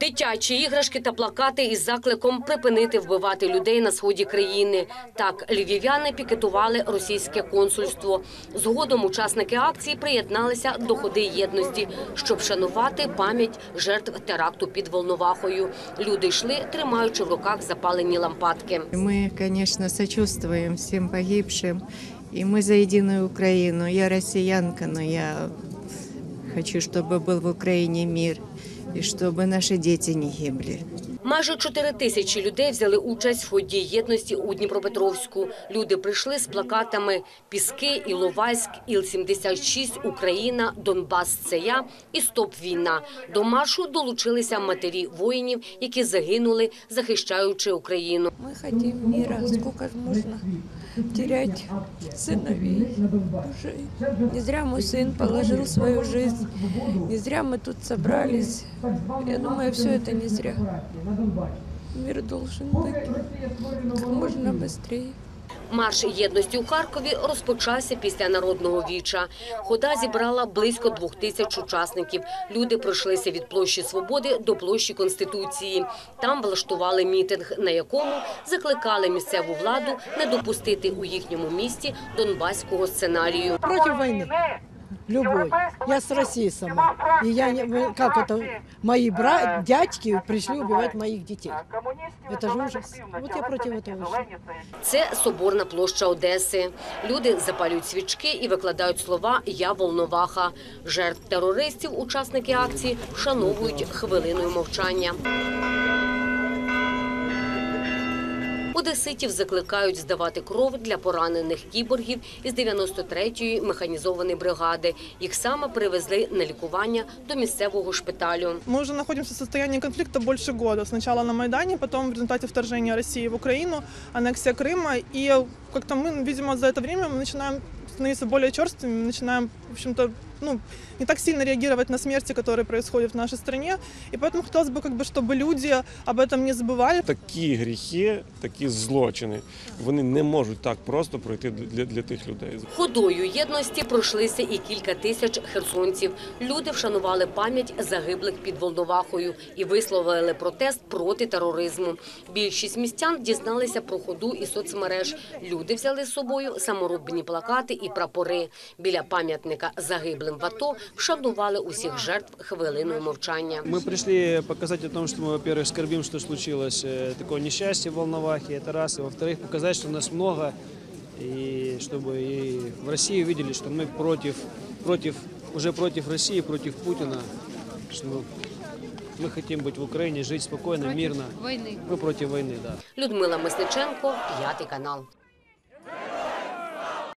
Дитячі іграшки та плакати із закликом припинити вбивати людей на сході країни. Так львів'яни пікетували російське консульство. Згодом учасники акції приєдналися до ходи єдності, щоб вшанувати пам'ять жертв теракту під Волновахою. Люди йшли, тримаючи в руках запалені лампадки. Мы, конечно, сочувствуем всем погибшим, и мы за единую Украину. Я россиянка, но я хочу, чтобы был в Украине мир, и чтобы наши дети не гибли. Майже 4 тисячі людей взяли участь в ході єдності у Дніпропетровську. Люди прийшли з плакатами «Піски», «Іловайськ», «Іл-76», «Україна», «Донбас – це я» і «Стоп війна». До маршу долучилися матері воїнів, які загинули, захищаючи Україну. Мы хотим мира. Сколько ж можно терять сыновей, мужей? Не зря мой сын положил свою жизнь. Не зря мы тут собрались. Я думаю, все это не зря. Мир должен быть как можно быстрее. Марш єдності у Харкові розпочався після народного віча. Хода зібрала близько двох тисяч учасників. Люди пройшлися від площі Свободи до площі Конституції. Там влаштували мітинг, на якому закликали місцеву владу не допустити у їхньому місті донбаського сценарію. против войны. Любой. Я с России сама. И я не, вы- как это, мои бра, дядьки пришли убивать моих детей. Это же ужас. Вот я против этого вышла. Це Соборна площа Одеси. Люди запалюють свічки і викладають слова Я Волноваха. Жертв терористів учасники акції вшановують хвилиною мовчання. Одеситів закликають здавати кров для поранених кіборгів із 93-ї механізованої бригади. Їх саме привезли на лікування до місцевого шпиталю. Мы уже находимся в состоянии конфликта больше года. Сначала на Майдане, потом в результате вторжения России в Украину, аннексия Крыма. И как-то мы, видимо, за это время мы начинаем становиться более черствыми, мы начинаем, в общем-то, ну, не так сильно реагировать на смерти, которые происходят в нашей стране. И поэтому хотелось бы, как бы, чтобы люди об этом не забывали. такі гріхи, такі злочини, вони не можуть так просто пройти для, для тих людей. Ходою єдності пройшлися і кілька тисяч херсонців. Люди вшанували пам'ять загиблих під Волновахою і висловили протест проти тероризму. Більшість містян дізналися про ходу і соцмереж. Люди взяли з собою саморобні плакати і прапори. Біля пам'ятника загиблим в АТО вшанували усіх жертв хвилиною мовчання. Мы пришли показать о том, что мы, во-первых, скорбим, что случилось э, такое несчастье в Волновахе, это раз, и во-вторых, показать, что нас много, и чтобы и в России увидели, что мы против, против, уже против России, против Путина, что мы, мы хотим быть в Украине, жить спокойно, мирно. Мы против войны, да. Людмила Мисниченко, п'ятий канал.